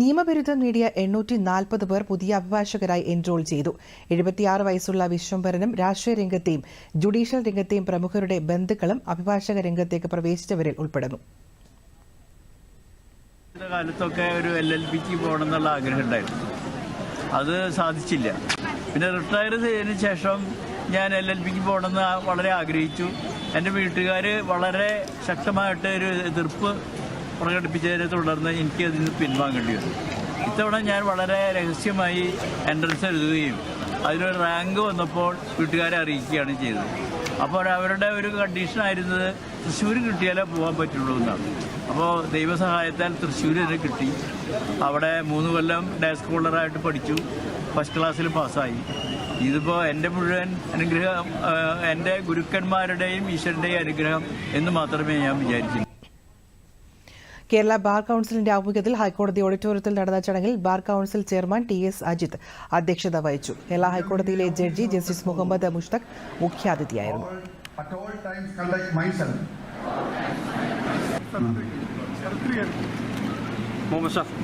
നിയമബിരുദം നേടിയ എണ്ണൂറ്റി നാൽപ്പത് പേർ പുതിയ അഭിഭാഷകരായി എൻറോൾ ചെയ്തു. എഴുപത്തിയാറ് വയസ്സുള്ള വിശ്വംഭരനും രാഷ്ട്രീയ രംഗത്തെയും ജുഡീഷ്യൽ രംഗത്തെയും പ്രമുഖരുടെ ബന്ധുക്കളും അഭിഭാഷക രംഗത്തേക്ക് പ്രവേശിച്ചവരിൽ ഉൾപ്പെടുന്നു. കാലത്തൊക്കെ ഒരു എൽ എൽ പിക്ക് പോകണം എന്നുള്ള ആഗ്രഹം ഉണ്ടായിരുന്നു. അത് സാധിച്ചില്ല. പിന്നെ റിട്ടയർ ചെയ്തതിന് ശേഷം ഞാൻ എൽ എൽ പിക്ക് പോകണമെന്ന് വളരെ ആഗ്രഹിച്ചു. എന്റെ വീട്ടുകാർ വളരെ ശക്തമായിട്ട് ഒരു എതിർപ്പ് പ്രകടിപ്പിച്ചതിനെ തുടർന്ന് എനിക്ക് അതിൽ നിന്ന് പിൻവാങ്ങേണ്ടി വന്നു. ഇത്തവണ ഞാൻ വളരെ രഹസ്യമായി എൻട്രൻസ് എഴുതുകയും അതിനൊരു റാങ്ക് വന്നപ്പോൾ വീട്ടുകാരെ അറിയിക്കുകയാണ് ചെയ്തത്. അപ്പോൾ അവരുടെ ഒരു കണ്ടീഷൻ ആയിരുന്നത് തൃശ്ശൂർ കിട്ടിയാലേ പോകാൻ പറ്റുള്ളൂ എന്നാണ്. അപ്പോൾ ദൈവസഹായത്താൽ തൃശ്ശൂർ തന്നെ കിട്ടി. അവിടെ മൂന്ന് കൊല്ലം ഡേ സ്കോളറായിട്ട് പഠിച്ചു. ഫസ്റ്റ് ക്ലാസ്സിൽ പാസ്സായി ഇതിപ്പോൾ എന്റെ മുഴുവൻ അനുഗ്രഹം എന്റെ ഗുരുക്കന്മാരുടെയും ഈശ്വരന്റെയും അനുഗ്രഹം എന്ന് മാത്രമേ ഞാൻ വിചാരിക്കുന്നു കേരള ബാർ കൌൺസിലിന്റെ ആഭിമുഖ്യത്തിൽ ഹൈക്കോടതി ഓഡിറ്റോറിയത്തിൽ നടന്ന ചടങ്ങിൽ bar council chairman T S Ajith അധ്യക്ഷത വഹിച്ചു. കേരള ഹൈക്കോടതിയിലെ ജഡ്ജി ജസ്റ്റിസ് മുഹമ്മദ് മുഷ്തഖ് മുഖ്യാതിഥിയായിരുന്നു. മുഹമ്മദ് ഷാഫ്